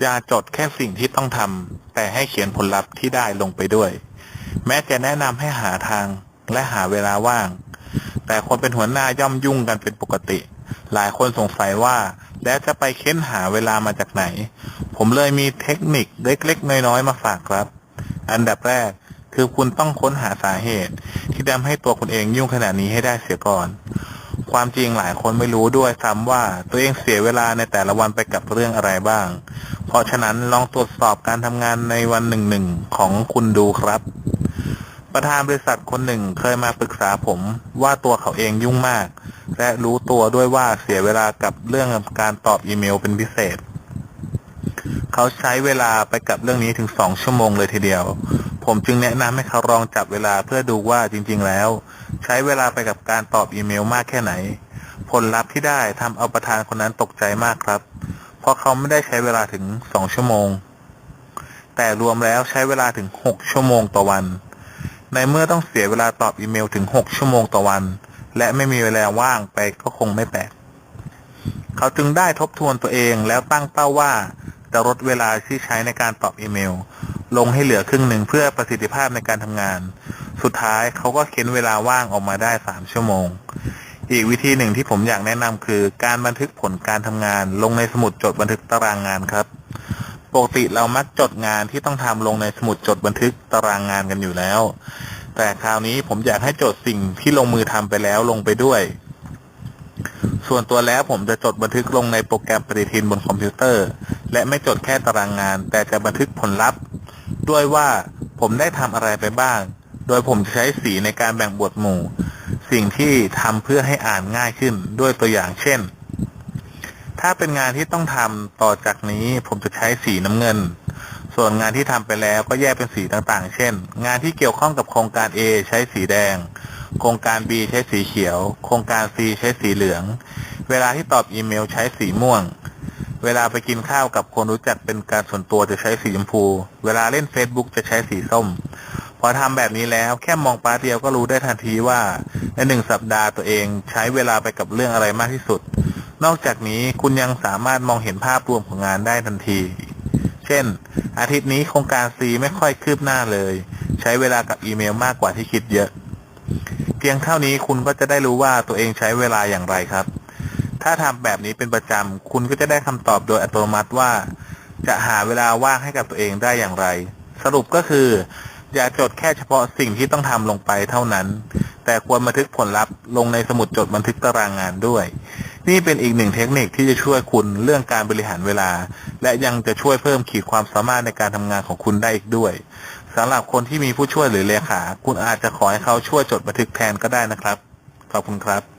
อย่าจดแค่สิ่งที่ต้องทำแต่ให้เขียนผลลัพธ์ที่ได้ลงไปด้วย แม้จะแนะนำให้หาทางและหาเวลาว่าง แต่คนเป็นหัวหน้าย่อมยุ่งกันเป็นปกติ หลายคนสงสัยว่า แล้วจะไปเค้นหาเวลามาจากไหน ผมเลยมีเทคนิคเล็กๆน้อยๆมาฝากครับ อันดับแรกคือคุณต้องค้นหาสาเหตุ ที่ทำให้ตัวคุณเองยุ่งขนาดนี้ให้ได้เสียก่อน ความจริงหลายคนไม่รู้ด้วยซ้ำว่าตัวเองเสียเวลาในแต่ละวันไปกับเรื่องอะไรบ้าง ราะฉะนั้นลองตรวจสอบการทำงานในวันหนึ่งหนึ่งของคุณดูครับ ประธานบริษัทคนหนึ่งเคยมาปรึกษาผมว่าตัวเขาเองยุ่งมาก และรู้ตัวด้วยว่าเสียเวลากับเรื่องการตอบอีเมลเป็นพิเศษ เขาใช้เวลาไปกับเรื่องนี้ถึงสองชั่วโมงเลยทีเดียว ผมจึงแนะนำให้เขาลองจับเวลาเพื่อดูว่าจริง ๆ แล้ว ใช้เวลาไปกับการตอบอีเมลมากแค่ไหน ผลลัพธ์ที่ได้ทำเอาประธานคนนั้นตกใจมากครับ ราะเขาไม่ได้ใช้เวลาถึงสองชั่วโมง แต่รวมแล้วใช้เวลาถึงหกชั่วโมงต่อวัน ในเมื่อต้องเสียเวลาตอบอีเมลถึงหกชั่วโมงต่อวัน และไม่มีเวลาว่างไปก็คงไม่แปลกเขาจึงได้ทบทวนตัวเองแล้วตั้งเป้าว่าจะลดเวลาที่ใช้ในการตอบอีเมล ลงให้เหลือครึ่งหนึ่งเพื่อประสิทธิภาพในการทำงาน สุดท้ายเขาก็เค้นเวลาว่างออกมาได้สามชั่วโมง อีกวิธีหนึ่งที่ผมอยากแนะนำคือการบันทึกผลการทำงาน ลงในสมุดจดบันทึกตารางงานครับ ปกติเรามักจดงานที่ต้องทำลงในสมุดจดบันทึกตารางงานกันอยู่แล้ว แต่คราวนี้ผมอยากให้จดสิ่งที่ลงมือทำไปแล้วลงไปด้วย ส่วนตัวแล้วผมจะจดบันทึกลงในโปรแกรมปฏิทินบนคอมพิวเตอร์ และไม่จดแค่ตารางงาน แต่จะบันทึกผลลัพธ์ ด้วยว่าผมได้ทำอะไรไปบ้าง โดยผมใช้สีในการแบ่งบทหมู่ สิ่งที่ทำเพื่อให้อ่านง่ายขึ้นด้วยตัวอย่างเช่น ถ้าเป็นงานที่ต้องทำต่อจากนี้ผมจะใช้สีน้ำเงิน ส่วนงานที่ทำไปแล้วก็แยกเป็นสีต่างๆ เช่น งานที่เกี่ยวข้องกับโครงการ A ใช้สีแดง โครงการ B ใช้สีเขียว โครงการ C ใช้สีเหลือง เวลาที่ตอบอีเมลใช้สีม่วงเวลาไปกินข้าวกับคนรู้จักเป็นการส่วนตัวจะใช้สีชมพู เวลาเล่น Facebook จะใช้สีส้ม พอทำแบบนี้แล้วแค่มองปาเดียวก็รู้ได้ทันทีว่าในหนึ่งสัปดาห์ตัวเองใช้เวลาไปกับเรื่องอะไรมากที่สุด นอกจากนี้คุณยังสามารถมองเห็นภาพรวมของงานได้ทันที เช่น อาทิตย์นี้โครงการ C ไม่ค่อยคืบหน้าเลย ใช้เวลากับอีเมลมากกว่าที่คิดเยอะ เพียงเท่านี้คุณก็จะได้รู้ว่าตัวเองใช้เวลาอย่างไรครับถ้าทำแบบนี้เป็นประจำ คุณก็จะได้คำตอบโดยอัตโนมัติว่า จะหาเวลาว่างให้กับตัวเองได้อย่างไร สรุปก็คือ อย่าจดแค่เฉพาะสิ่งที่ต้องทำลงไปเท่านั้น แต่ควรบันทึกผลลัพธ์ลงในสมุดจดบันทึกตารางงานด้วย นี่เป็นอีกหนึ่งเทคนิคที่จะช่วยคุณเรื่องการบริหารเวลา และยังจะช่วยเพิ่มขีดความสามารถในการทำงานของคุณได้อีกด้วยสำหรับคนที่มีผู้ช่วยหรือเลขา คุณอาจจะขอให้เขาช่วยจดบันทึกแทนก็ได้นะครับ ขอบคุณครับ